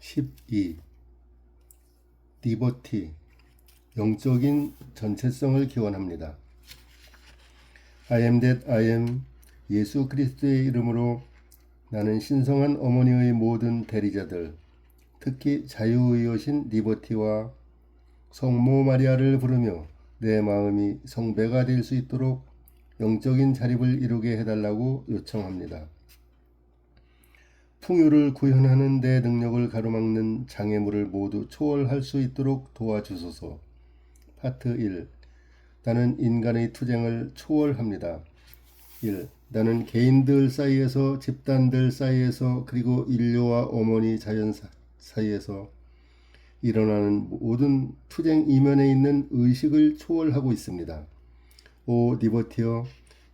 12. 리버티 영적인 전체성을 기원합니다. I am that I am 예수 그리스도의 이름으로 나는 신성한 어머니의 모든 대리자들 특히 자유의 여신 리버티와 성모 마리아를 부르며 내 마음이 성배가 될 수 있도록 영적인 자립을 이루게 해달라고 요청합니다. 풍요를 구현하는 내 능력을 가로막는 장애물을 모두 초월할 수 있도록 도와주소서. 파트 1. 나는 인간의 투쟁을 초월합니다. 1. 나는 개인들 사이에서 집단들 사이에서 그리고 인류와 어머니 자연 사- 사이에서 일어나는 모든 투쟁 이면에 있는 의식을 초월하고 있습니다. 오 리버티어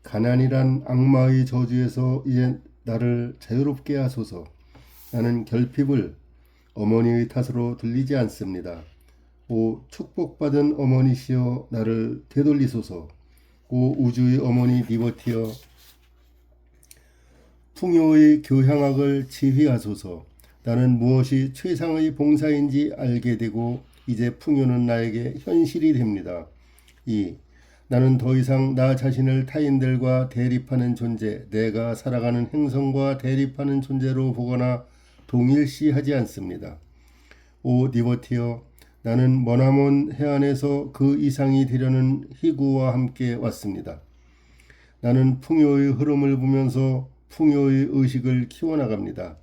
가난이란 악마의 저주에서 이제 나를 자유롭게 하소서. 나는 결핍을 어머니의 탓으로 들리지 않습니다. 오 축복받은 어머니시여 나를 되돌리소서. 오 우주의 어머니 리버티어 풍요의 교향악을 지휘하소서. 나는 무엇이 최상의 봉사인지 알게 되고 이제 풍요는 나에게 현실이 됩니다. 2. 나는 더 이상 나 자신을 타인들과 대립하는 존재, 내가 살아가는 행성과 대립하는 존재로 보거나 동일시하지 않습니다. 오 리버티어, 나는 머나먼 해안에서 그 이상이 되려는 희구와 함께 왔습니다. 나는 풍요의 흐름을 보면서 풍요의 의식을 키워나갑니다.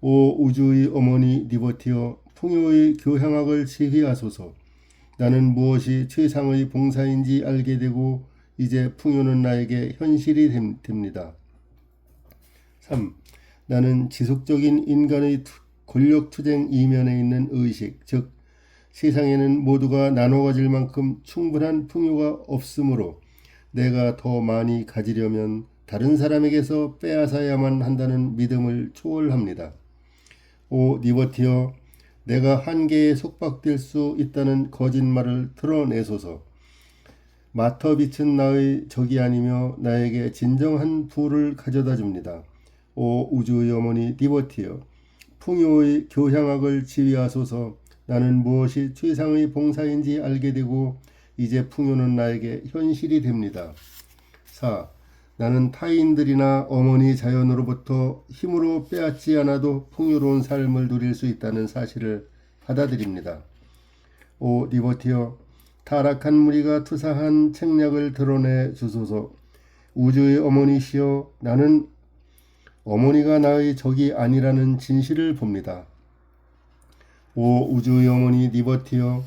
오 우주의 어머니 리버티어, 풍요의 교향악을 지휘하소서. 나는 무엇이 최상의 봉사인지 알게 되고 이제 풍요는 나에게 현실이 됨- 됩니다. 3. 나는 지속적인 인간의 투- 권력 투쟁 이면에 있는 의식, 즉 세상에는 모두가 나눠 가질 만큼 충분한 풍요가 없으므로 내가 더 많이 가지려면 다른 사람에게서 빼앗아야만 한다는 믿음을 초월합니다. 오 리버티어 내가 한계에 속박될 수 있다는 거짓말을 드러내소서. 마터 빛은 나의 적이 아니며 나에게 진정한 부를 가져다 줍니다. 오 우주의 어머니 리버티어 풍요의 교향악을 지휘하소서. 나는 무엇이 최상의 봉사인지 알게 되고 이제 풍요는 나에게 현실이 됩니다. 4. 나는 타인들이나 어머니 자연으로부터 힘으로 빼앗지 않아도 풍요로운 삶을 누릴 수 있다는 사실을 받아들입니다. 오 리버티어 타락한 무리가 투사한 책략을 드러내 주소서. 우주의 어머니시여 나는 어머니가 나의 적이 아니라는 진실을 봅니다. 오 우주의 어머니 리버티어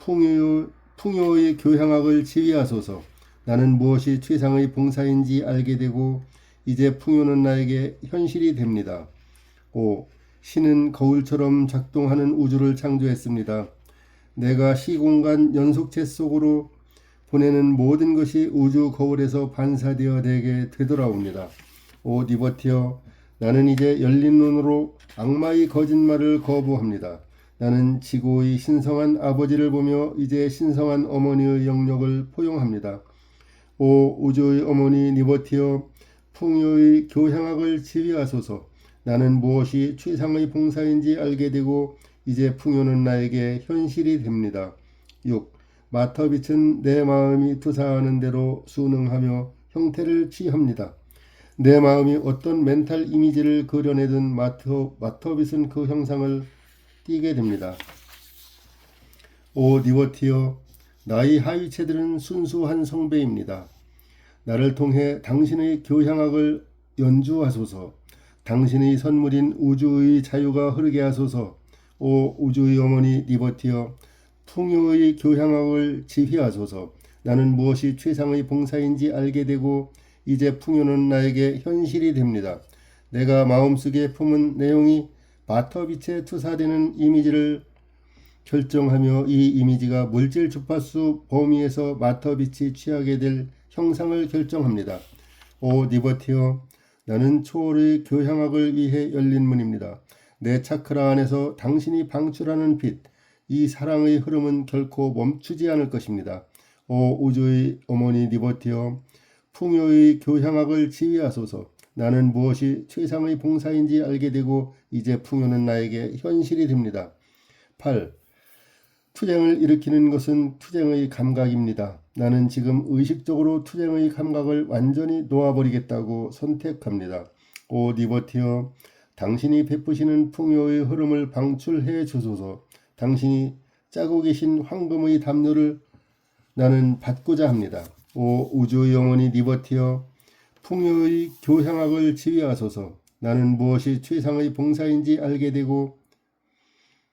풍요, 풍요의 교향악을 지휘하소서. 나는 무엇이 최상의 봉사인지 알게 되고 이제 풍요는 나에게 현실이 됩니다. 5. 신은 거울처럼 작동하는 우주를 창조했습니다. 내가 시공간 연속체 속으로 보내는 모든 것이 우주 거울에서 반사되어 내게 되돌아옵니다. 오 리버티어 나는 이제 열린 눈으로 악마의 거짓말을 거부합니다. 나는 지구의 신성한 아버지를 보며 이제 신성한 어머니의 영역을 포용합니다. 오 우주의 어머니 리버티어 풍요의 교향악을 지휘하소서. 나는 무엇이 최상의 봉사인지 알게 되고 이제 풍요는 나에게 현실이 됩니다. 6. 마터빛은 내 마음이 투사하는 대로 순응하며 형태를 취합니다. 내 마음이 어떤 멘탈 이미지를 그려내든 마터, 마터빛은 그 형상을 띠게 됩니다. 오 리버티어 나의 하위체들은 순수한 성배입니다. 나를 통해 당신의 교향악을 연주하소서. 당신의 선물인 우주의 자유가 흐르게 하소서. 오 우주의 어머니 리버티어 풍요의 교향악을 지휘하소서. 나는 무엇이 최상의 봉사인지 알게 되고 이제 풍요는 나에게 현실이 됩니다. 내가 마음속에 품은 내용이 마터빛에 투사되는 이미지를 결정하며 이 이미지가 물질 주파수 범위에서 마터빛이 취하게 될 형상을 결정합니다. 오 리버티어 나는 초월의 교향악을 위해 열린 문입니다. 내 차크라 안에서 당신이 방출하는 빛, 이 사랑의 흐름은 결코 멈추지 않을 것입니다. 오 우주의 어머니 리버티어 풍요의 교향악을 지휘하소서. 나는 무엇이 최상의 봉사인지 알게 되고 이제 풍요는 나에게 현실이 됩니다. 8. 투쟁을 일으키는 것은 투쟁의 감각입니다. 나는 지금 의식적으로 투쟁의 감각을 완전히 놓아버리겠다고 선택합니다. 오 니버티어, 당신이 베푸시는 풍요의 흐름을 방출해 주소서. 당신이 짜고 계신 황금의 담요를 나는 받고자 합니다. 오 우주의 영혼이 니버티어, 풍요의 교향학을 지휘하소서. 나는 무엇이 최상의 봉사인지 알게 되고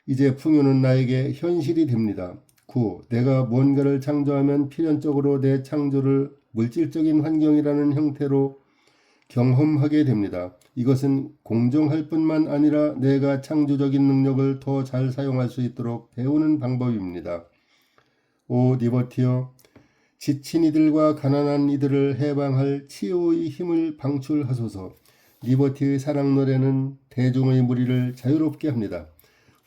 이제 풍요는 나에게 현실이 됩니다. 9. 내가 뭔가를 창조하면 필연적으로 내 창조를 물질적인 환경이라는 형태로 경험하게 됩니다. 이것은 공정할 뿐만 아니라 내가 창조적인 능력을 더 잘 사용할 수 있도록 배우는 방법입니다. 오 니버티어 지친 이들과 가난한 이들을 해방할 치유의 힘을 방출하소서. 리버티의 사랑 노래는 대중의 무리를 자유롭게 합니다.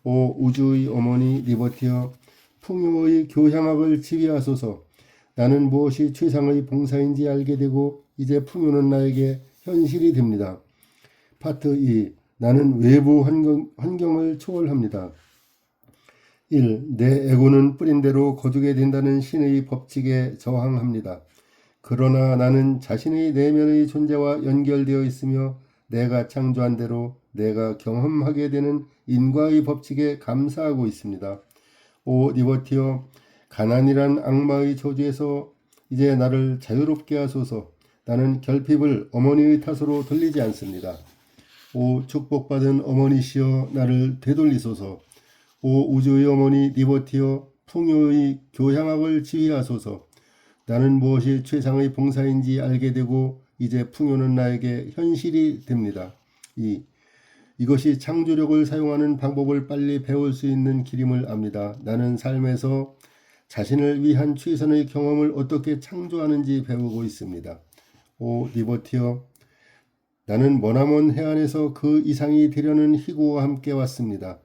오 우주의 어머니 리버티어 풍요의 교향학을 지휘하소서. 나는 무엇이 최상의 봉사인지 알게 되고 이제 풍요는 나에게 현실이 됩니다. 파트 2 나는 외부 환경, 환경을 초월합니다. 1. 내 에고는 뿌린 대로 거두게 된다는 신의 법칙에 저항합니다. 그러나 나는 자신의 내면의 존재와 연결되어 있으며 내가 창조한 대로 내가 경험하게 되는 인과의 법칙에 감사하고 있습니다. 오 리버티어 가난이란 악마의 저주에서 이제 나를 자유롭게 하소서. 나는 결핍을 어머니의 탓으로 돌리지 않습니다. 오 축복받은 어머니시여 나를 되돌리소서. 오 우주의 어머니 리버티어 풍요의 교향학을 지휘하소서. 나는 무엇이 최상의 봉사인지 알게 되고 이제 풍요는 나에게 현실이 됩니다. 이 이것이 창조력을 사용하는 방법을 빨리 배울 수 있는 길임을 압니다. 나는 삶에서 자신을 위한 최선의 경험을 어떻게 창조하는지 배우고 있습니다. 오 리버티어 나는 머나먼 해안에서 그 이상이 되려는 희구와 함께 왔습니다.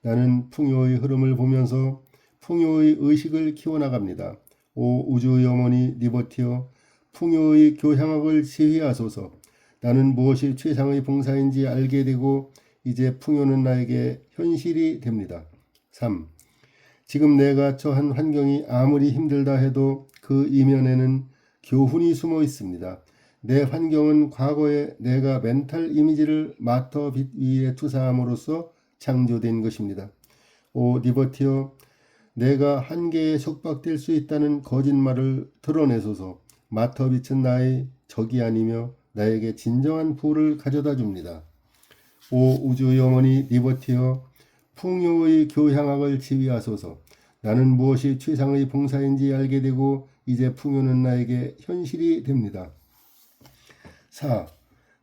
나는 풍요의 흐름을 보면서 풍요의 의식을 키워나갑니다. 오 우주의 어머니 리버티어 풍요의 교향학을 지휘하소서. 나는 무엇이 최상의 봉사인지 알게 되고 이제 풍요는 나에게 현실이 됩니다. 3. 지금 내가 처한 환경이 아무리 힘들다 해도 그 이면에는 교훈이 숨어 있습니다. 내 환경은 과거에 내가 멘탈 이미지를 마터 빛 위에 투사함으로써 창조된 것입니다. 오 리버티어 내가 한계에 속박될 수 있다는 거짓말을 드러내소서 마터 빛은 나의 적이 아니며 나에게 진정한 부를 가져다 줍니다. 오 우주의 어머니 리버티어 풍요의 교향학을 지휘하소서 나는 무엇이 최상의 봉사인지 알게 되고 이제 풍요는 나에게 현실이 됩니다. 4.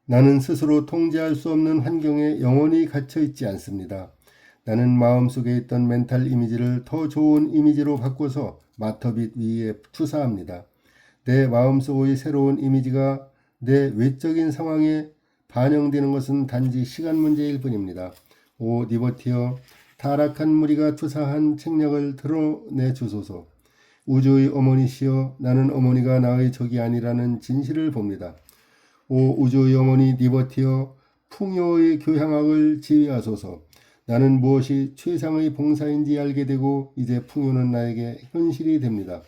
나는 스스로 통제할 수 없는 환경에 영원히 갇혀 있지 않습니다. 나는 마음속에 있던 멘탈 이미지를 더 좋은 이미지로 바꿔서 마터빛 위에 투사합니다. 내 마음속의 새로운 이미지가 내 외적인 상황에 반영되는 것은 단지 시간 문제일 뿐입니다. 오 리버티어 타락한 무리가 투사한 책략을 드러내 주소서. 우주의 어머니시여 나는 어머니가 나의 적이 아니라는 진실을 봅니다. 오 우주의 어머니 리버티어 풍요의 교향학을 지휘하소서. 나는 무엇이 최상의 봉사인지 알게 되고 이제 풍요는 나에게 현실이 됩니다.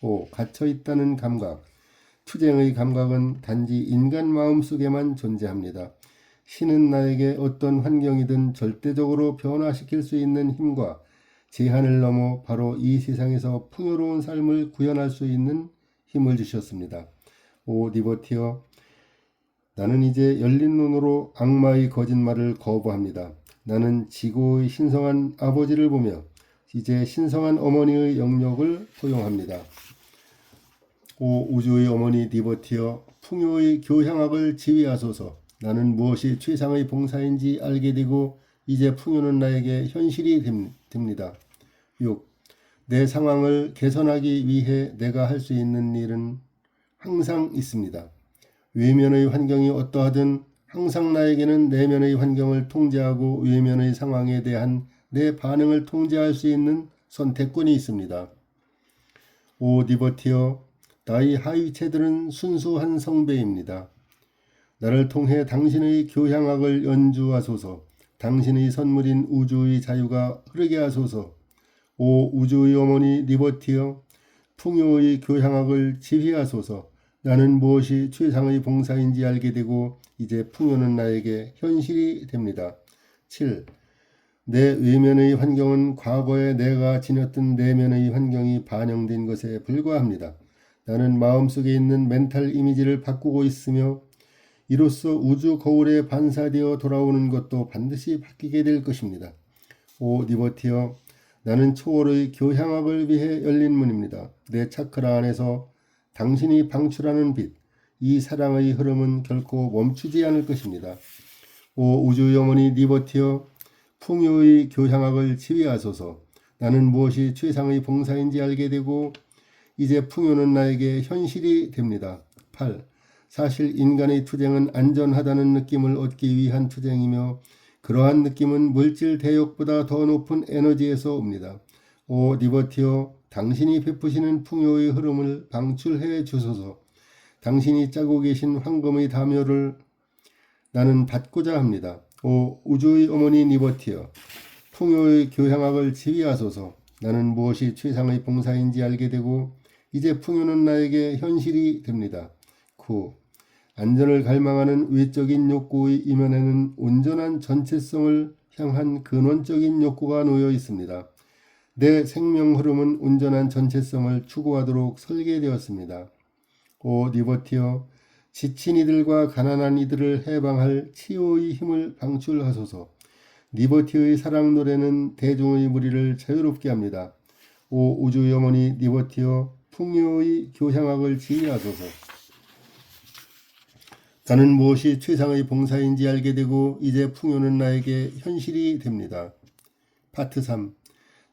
오 갇혀 있다는 감각. 투쟁의 감각은 단지 인간 마음 속에만 존재합니다. 신은 나에게 어떤 환경이든 절대적으로 변화시킬 수 있는 힘과 제한을 넘어 바로 이 세상에서 풍요로운 삶을 구현할 수 있는 힘을 주셨습니다. 오 리버티어 나는 이제 열린 눈으로 악마의 거짓말을 거부합니다. 나는 지구의 신성한 아버지를 보며 이제 신성한 어머니의 영역을 포용합니다. 오 우주의 어머니 리버티어 풍요의 교향학을 지휘하소서. 나는 무엇이 최상의 봉사인지 알게 되고 이제 풍요는 나에게 현실이 됩니다. 6. 내 상황을 개선하기 위해 내가 할 수 있는 일은 항상 있습니다. 외면의 환경이 어떠하든 항상 나에게는 내면의 환경을 통제하고 외면의 상황에 대한 내 반응을 통제할 수 있는 선택권이 있습니다. 오 디버티어 나의 하위체들은 순수한 성배입니다. 나를 통해 당신의 교향악을 연주하소서. 당신의 선물인 우주의 자유가 흐르게 하소서. 오 우주의 어머니 리버티여 풍요의 교향악을 지휘하소서. 나는 무엇이 최상의 봉사인지 알게 되고 이제 풍요는 나에게 현실이 됩니다. 7. 내 외면의 환경은 과거에 내가 지녔던 내면의 환경이 반영된 것에 불과합니다. 나는 마음속에 있는 멘탈 이미지를 바꾸고 있으며 이로써 우주 거울에 반사되어 돌아오는 것도 반드시 바뀌게 될 것입니다. 오 리버티어 나는 초월의 교향악을 위해 열린 문입니다. 내 차크라 안에서 당신이 방출하는 빛, 이 사랑의 흐름은 결코 멈추지 않을 것입니다. 오 우주 영혼이 리버티어 풍요의 교향악을 지휘하소서. 나는 무엇이 최상의 봉사인지 알게 되고 이제 풍요는 나에게 현실이 됩니다. 8. 사실 인간의 투쟁은 안전하다는 느낌을 얻기 위한 투쟁이며 그러한 느낌은 물질 대역보다 더 높은 에너지에서 옵니다. 오 리버티어 당신이 베푸시는 풍요의 흐름을 방출해 주소서. 당신이 짜고 계신 황금의 담요를 나는 받고자 합니다. 오 우주의 어머니 리버티어 풍요의 교향악을 지휘하소서. 나는 무엇이 최상의 봉사인지 알게 되고 이제 풍요는 나에게 현실이 됩니다. 9. 안전을 갈망하는 외적인 욕구의 이면에는 온전한 전체성을 향한 근원적인 욕구가 놓여 있습니다. 내 생명 흐름은 온전한 전체성을 추구하도록 설계되었습니다. 오 리버티어 지친 이들과 가난한 이들을 해방할 치유의 힘을 방출하소서. 리버티의 사랑 노래는 대중의 무리를 자유롭게 합니다. 오 우주 영혼이 리버티어 풍요의 교향악을 지휘하소서. 나는 무엇이 최상의 봉사인지 알게 되고 이제 풍요는 나에게 현실이 됩니다. 파트 3.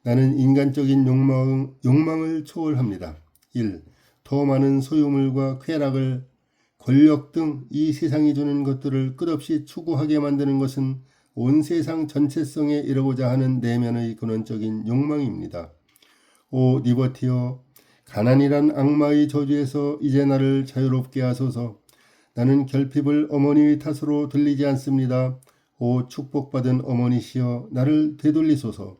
나는 인간적인 욕망, 욕망을 초월합니다. 1. 더 많은 소유물과 쾌락을 권력 등 이 세상이 주는 것들을 끝없이 추구하게 만드는 것은 온 세상 전체성에 이르고자 하는 내면의 근원적인 욕망입니다. 오 리버티어 가난이란 악마의 저주에서 이제 나를 자유롭게 하소서. 나는 결핍을 어머니의 탓으로 들리지 않습니다. 오 축복받은 어머니시여 나를 되돌리소서.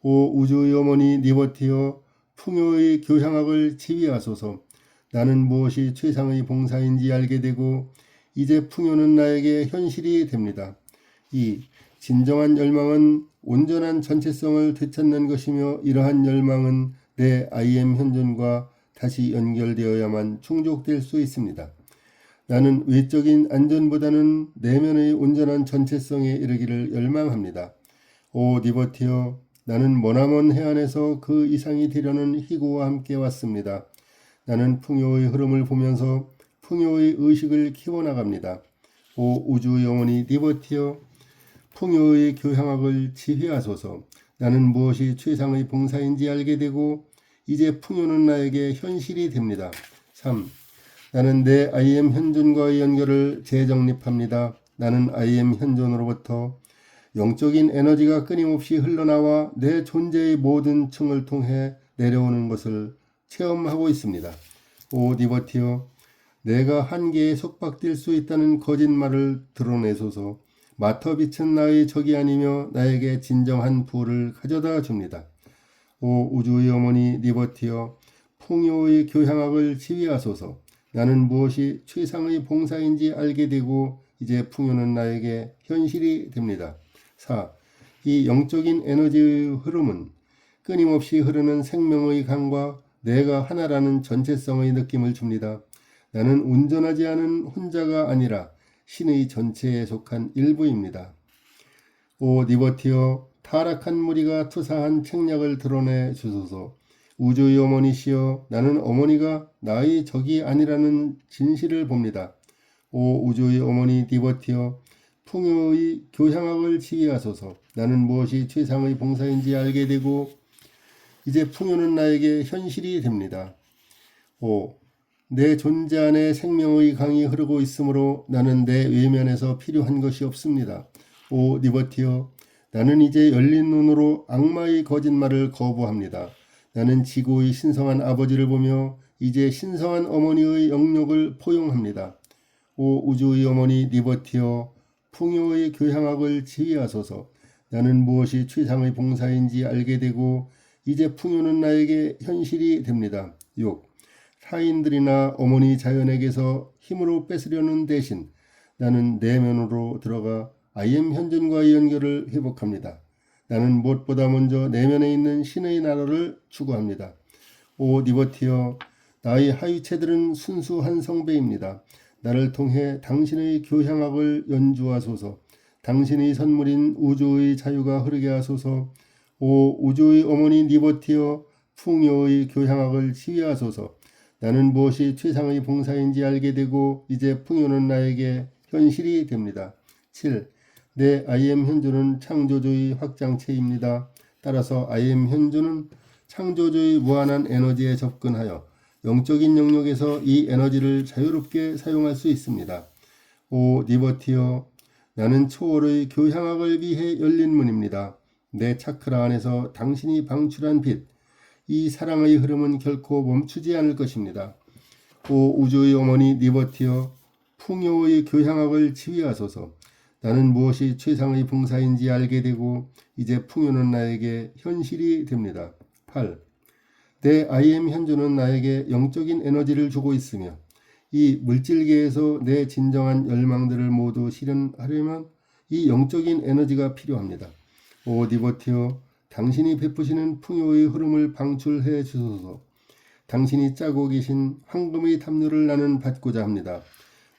오 우주의 어머니 리버티여 풍요의 교향악을 지휘하소서. 나는 무엇이 최상의 봉사인지 알게 되고 이제 풍요는 나에게 현실이 됩니다. 2. 진정한 열망은 온전한 전체성을 되찾는 것이며 이러한 열망은 내 IM 현존과 다시 연결되어야만 충족될 수 있습니다. 나는 외적인 안전보다는 내면의 온전한 전체성에 이르기를 열망합니다. 오 리버티어 나는 머나먼 해안에서 그 이상이 되려는 희고와 함께 왔습니다. 나는 풍요의 흐름을 보면서 풍요의 의식을 키워나갑니다. 오 우주 영혼이 리버티어 풍요의 교향악을 지휘하소서. 나는 무엇이 최상의 봉사인지 알게 되고 이제 풍요는 나에게 현실이 됩니다. 3. 나는 내 IM 현존과의 연결을 재정립합니다. 나는 IM 현존으로부터 영적인 에너지가 끊임없이 흘러나와 내 존재의 모든 층을 통해 내려오는 것을 체험하고 있습니다. 오 리버티어, 내가 한계에 속박될 수 있다는 거짓말을 드러내소서. 마터 빛은 나의 적이 아니며 나에게 진정한 부를 가져다 줍니다. 오 우주의 어머니 리버티어, 풍요의 교향악을 지휘하소서. 나는 무엇이 최상의 봉사인지 알게 되고 이제 풍요는 나에게 현실이 됩니다. 4. 이 영적인 에너지의 흐름은 끊임없이 흐르는 생명의 강과 내가 하나라는 전체성의 느낌을 줍니다. 나는 온전하지 않은 혼자가 아니라 신의 전체에 속한 일부입니다. 오 리버티어 타락한 무리가 투사한 책략을 드러내 주소서. 우주의 어머니시여 나는 어머니가 나의 적이 아니라는 진실을 봅니다. 오 우주의 어머니 리버티어 풍요의 교향악을 지휘하소서. 나는 무엇이 최상의 봉사인지 알게 되고 이제 풍요는 나에게 현실이 됩니다. 5. 내 존재 안에 생명의 강이 흐르고 있으므로 나는 내 외면에서 필요한 것이 없습니다. 오 리버티어 나는 이제 열린 눈으로 악마의 거짓말을 거부합니다. 나는 지구의 신성한 아버지를 보며 이제 신성한 어머니의 영역을 포용합니다. 오 우주의 어머니 리버티여 풍요의 교향학을 지휘하소서 나는 무엇이 최상의 봉사인지 알게 되고 이제 풍요는 나에게 현실이 됩니다. 6. 타인들이나 어머니 자연에게서 힘으로 뺏으려는 대신 나는 내면으로 들어가 IM 현존과의 연결을 회복합니다. 나는 무엇보다 먼저 내면에 있는 신의 나라를 추구합니다. 오 리버티여 나의 하위체들은 순수한 성배입니다. 나를 통해 당신의 교향악을 연주하소서. 당신의 선물인 우주의 자유가 흐르게 하소서. 오 우주의 어머니 리버티여 풍요의 교향악을 지휘하소서. 나는 무엇이 최상의 봉사인지 알게 되고 이제 풍요는 나에게 현실이 됩니다. 7. 내 IM 현주는 창조주의 확장체입니다. 따라서 IM 현주는 창조주의 무한한 에너지에 접근하여 영적인 영역에서 이 에너지를 자유롭게 사용할 수 있습니다. 오 리버티어 나는 초월의 교향학을 위해 열린 문입니다. 내 차크라 안에서 당신이 방출한 빛, 이 사랑의 흐름은 결코 멈추지 않을 것입니다. 오 우주의 어머니 리버티어 풍요의 교향학을 지휘하소서. 나는 무엇이 최상의 봉사인지 알게 되고 이제 풍요는 나에게 현실이 됩니다. 8. 내 IM 현주는 나에게 영적인 에너지를 주고 있으며 이 물질계에서 내 진정한 열망들을 모두 실현하려면 이 영적인 에너지가 필요합니다. 오 디버티어 당신이 베푸시는 풍요의 흐름을 방출해 주소서. 당신이 짜고 계신 황금의 탐유를 나는 받고자 합니다.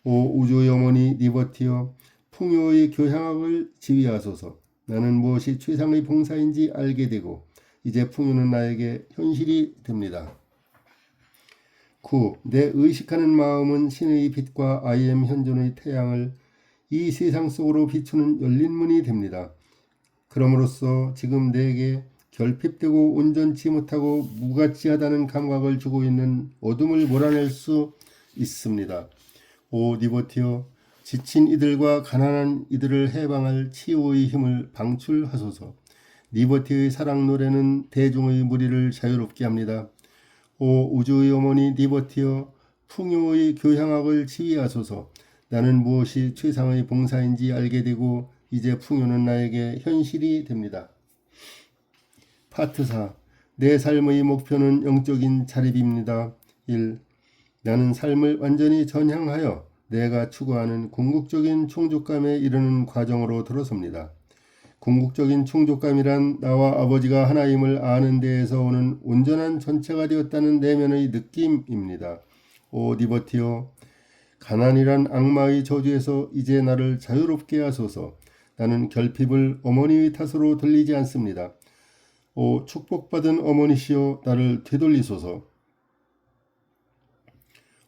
오 우주의 어머니 리버티어 풍요의 교향학을 지휘하소서. 나는 무엇이 최상의 봉사인지 알게 되고 이제 풍요는 나에게 현실이 됩니다. 9. 내 의식하는 마음은 신의 빛과 IM 현존의 태양을 이 세상 속으로 비추는 열린 문이 됩니다. 그럼으로써 지금 내게 결핍되고 온전치 못하고 무가치하다는 감각을 주고 있는 어둠을 몰아낼 수 있습니다. 오 리버티어 지친 이들과 가난한 이들을 해방할 치유의 힘을 방출하소서. 리버티의 사랑 노래는 대중의 무리를 자유롭게 합니다. 오 우주의 어머니 리버티여 풍요의 교향학을 지휘하소서. 나는 무엇이 최상의 봉사인지 알게 되고 이제 풍요는 나에게 현실이 됩니다. 파트 4. 내 삶의 목표는 영적인 자립입니다. 1. 나는 삶을 완전히 전향하여 내가 추구하는 궁극적인 충족감에 이르는 과정으로 들어섭니다. 궁극적인 충족감이란 나와 아버지가 하나임을 아는 데에서 오는 온전한 전체가 되었다는 내면의 느낌입니다. 오 리버티오 가난이란 악마의 저주에서 이제 나를 자유롭게 하소서. 나는 결핍을 어머니의 탓으로 들리지 않습니다. 오 축복받은 어머니시여 나를 되돌리소서.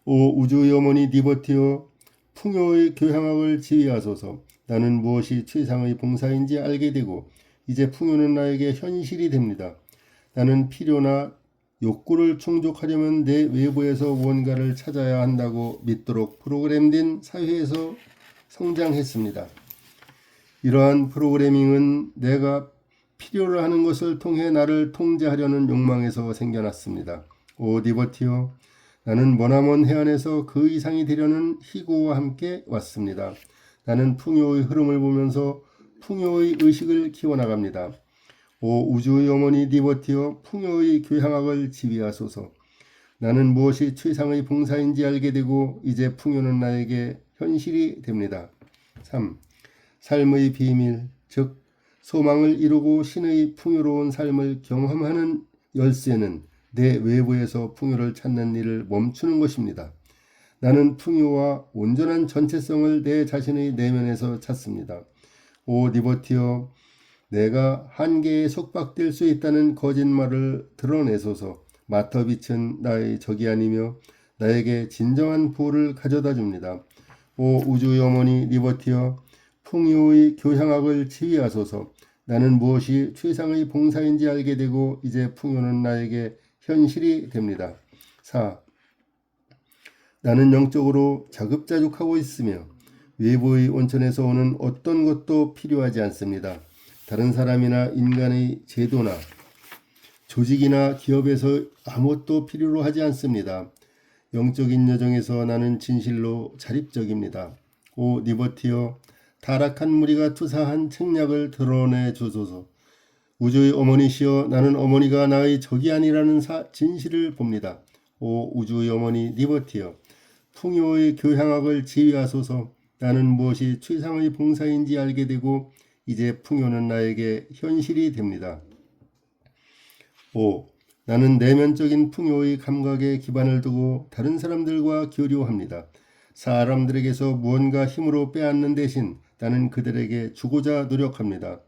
오 우주의 어머니 리버티오 풍요의 교향학을 지휘하소서. 나는 무엇이 최상의 봉사인지 알게 되고 이제 풍요는 나에게 현실이 됩니다. 나는 필요나 욕구를 충족하려면 내 외부에서 무언가를 찾아야 한다고 믿도록 프로그램된 사회에서 성장했습니다. 이러한 프로그래밍은 내가 필요로 하는 것을 통해 나를 통제하려는 욕망에서 생겨났습니다. 오 디버티오 나는 머나먼 해안에서 그 이상이 되려는 희고와 함께 왔습니다. 나는 풍요의 흐름을 보면서 풍요의 의식을 키워나갑니다. 오 우주의 어머니 리버티어 풍요의 교향학을 지휘하소서. 나는 무엇이 최상의 봉사인지 알게 되고 이제 풍요는 나에게 현실이 됩니다. 3. 삶의 비밀, 즉 소망을 이루고 신의 풍요로운 삶을 경험하는 열쇠는 내 외부에서 풍요를 찾는 일을 멈추는 것입니다. 나는 풍요와 온전한 전체성을 내 자신의 내면에서 찾습니다. 오 리버티어, 내가 한계에 속박될 수 있다는 거짓말을 드러내소서. 마터빛은 나의 적이 아니며 나에게 진정한 부를 가져다 줍니다. 오 우주의 어머니 리버티어, 풍요의 교향학을 지휘하소서. 나는 무엇이 최상의 봉사인지 알게 되고 이제 풍요는 나에게 현실이 됩니다. 4. 나는 영적으로 자급자족하고 있으며 외부의 온천에서 오는 어떤 것도 필요하지 않습니다. 다른 사람이나 인간의 제도나 조직이나 기업에서 아무것도 필요로 하지 않습니다. 영적인 여정에서 나는 진실로 자립적입니다. 오 니버티어 타락한 무리가 투사한 책략을 드러내 주소서. 우주의 어머니시여 나는 어머니가 나의 적이 아니라는 사, 진실을 봅니다. 오 우주의 어머니 니버티어 풍요의 교향학을 지휘하소서 나는 무엇이 최상의 봉사인지 알게 되고 이제 풍요는 나에게 현실이 됩니다. 5. 나는 내면적인 풍요의 감각에 기반을 두고 다른 사람들과 교류합니다. 사람들에게서 무언가 힘으로 빼앗는 대신 나는 그들에게 주고자 노력합니다.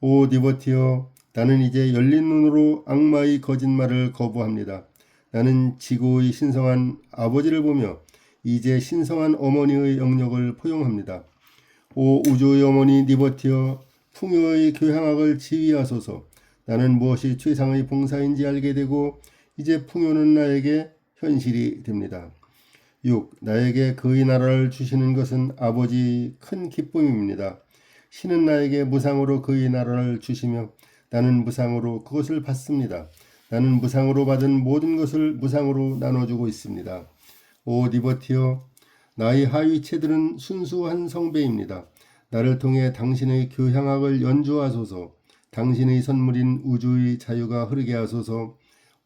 오 디버티어 나는 이제 열린 눈으로 악마의 거짓말을 거부합니다. 나는 지구의 신성한 아버지를 보며 이제 신성한 어머니의 영역을 포용합니다. 오 우주의 어머니 니버티어 풍요의 교향학을 지휘하소서 나는 무엇이 최상의 봉사인지 알게 되고 이제 풍요는 나에게 현실이 됩니다. 6. 나에게 그의 나라를 주시는 것은 아버지 큰 기쁨입니다. 신은 나에게 무상으로 그의 나라를 주시며 나는 무상으로 그것을 받습니다. 나는 무상으로 받은 모든 것을 무상으로 나눠주고 있습니다. 오 니버티어 나의 하위체들은 순수한 성배입니다. 나를 통해 당신의 교향학을 연주하소서. 당신의 선물인 우주의 자유가 흐르게 하소서.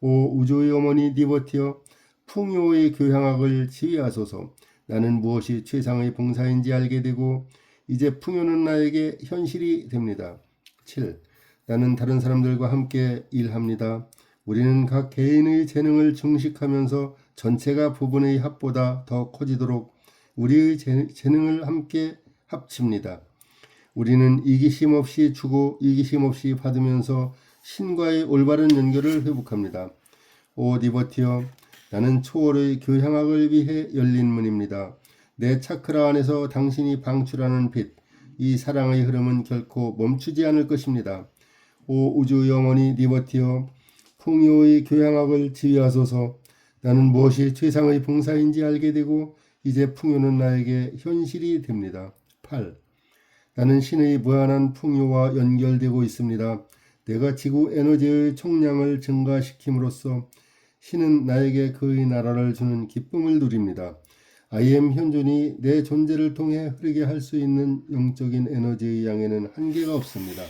오 우주의 어머니 니버티어 풍요의 교향학을 지휘하소서. 나는 무엇이 최상의 봉사인지 알게 되고 이제 풍요는 나에게 현실이 됩니다. 7. 나는 다른 사람들과 함께 일합니다. 우리는 각 개인의 재능을 증식하면서 전체가 부분의 합보다 더 커지도록 우리의 재능을 함께 합칩니다. 우리는 이기심 없이 주고 이기심 없이 받으면서 신과의 올바른 연결을 회복합니다. 오 니버티어 나는 초월의 교향학을 위해 열린 문입니다. 내 차크라 안에서 당신이 방출하는 빛, 이 사랑의 흐름은 결코 멈추지 않을 것입니다. 오 우주 영원히 니버티어 풍요의 교향학을 지휘하소서 나는 무엇이 최상의 봉사인지 알게 되고 이제 풍요는 나에게 현실이 됩니다. 8. 나는 신의 무한한 풍요와 연결되고 있습니다. 내가 지구 에너지의 총량을 증가시킴으로써 신은 나에게 그의 나라를 주는 기쁨을 누립니다. IM 현존이 내 존재를 통해 흐르게 할 수 있는 영적인 에너지의 양에는 한계가 없습니다.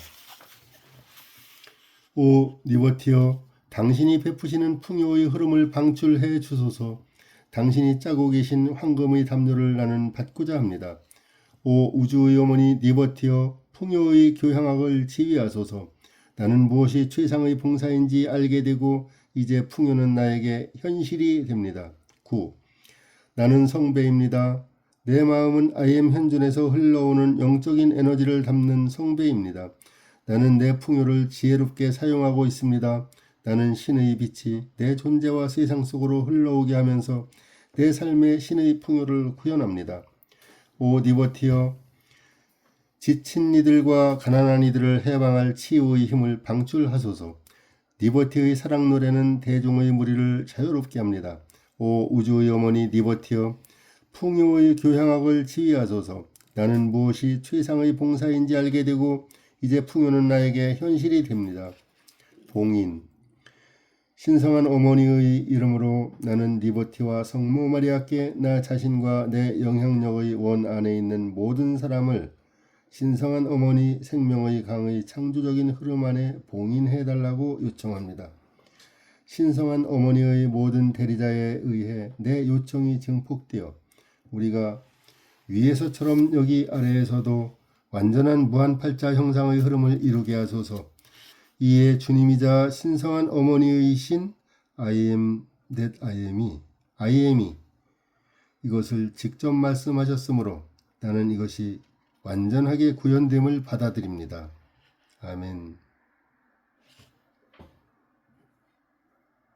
오 리버티어 당신이 베푸시는 풍요의 흐름을 방출해 주소서. 당신이 짜고 계신 황금의 담요를 나는 받고자 합니다. 오 우주의 어머니 니버티어 풍요의 교향학을 지휘하소서. 나는 무엇이 최상의 봉사인지 알게 되고 이제 풍요는 나에게 현실이 됩니다. 9. 나는 성배입니다. 내 마음은 IM 현존에서 흘러오는 영적인 에너지를 담는 성배입니다. 나는 내 풍요를 지혜롭게 사용하고 있습니다. 나는 신의 빛이 내 존재와 세상 속으로 흘러오게 하면서 내 삶의 신의 풍요를 구현합니다. 오 니버티어 지친 이들과 가난한 이들을 해방할 치유의 힘을 방출하소서. 니버티의 사랑 노래는 대중의 무리를 자유롭게 합니다. 오 우주의 어머니 니버티어 풍요의 교향학을 지휘하소서. 나는 무엇이 최상의 봉사인지 알게 되고 이제 풍요는 나에게 현실이 됩니다. 봉인 신성한 어머니의 이름으로 나는 리버티와 성모 마리아께 나 자신과 내 영향력의 원 안에 있는 모든 사람을 신성한 어머니 생명의 강의 창조적인 흐름 안에 봉인해 달라고 요청합니다. 신성한 어머니의 모든 대리자에 의해 내 요청이 증폭되어 우리가 위에서처럼 여기 아래에서도 완전한 무한팔자 형상의 흐름을 이루게 하소서. 이에 주님이자 신성한 어머니의 신 I am that I am이 I am이 이것을 직접 말씀하셨으므로 나는 이것이 완전하게 구현됨을 받아들입니다. 아멘.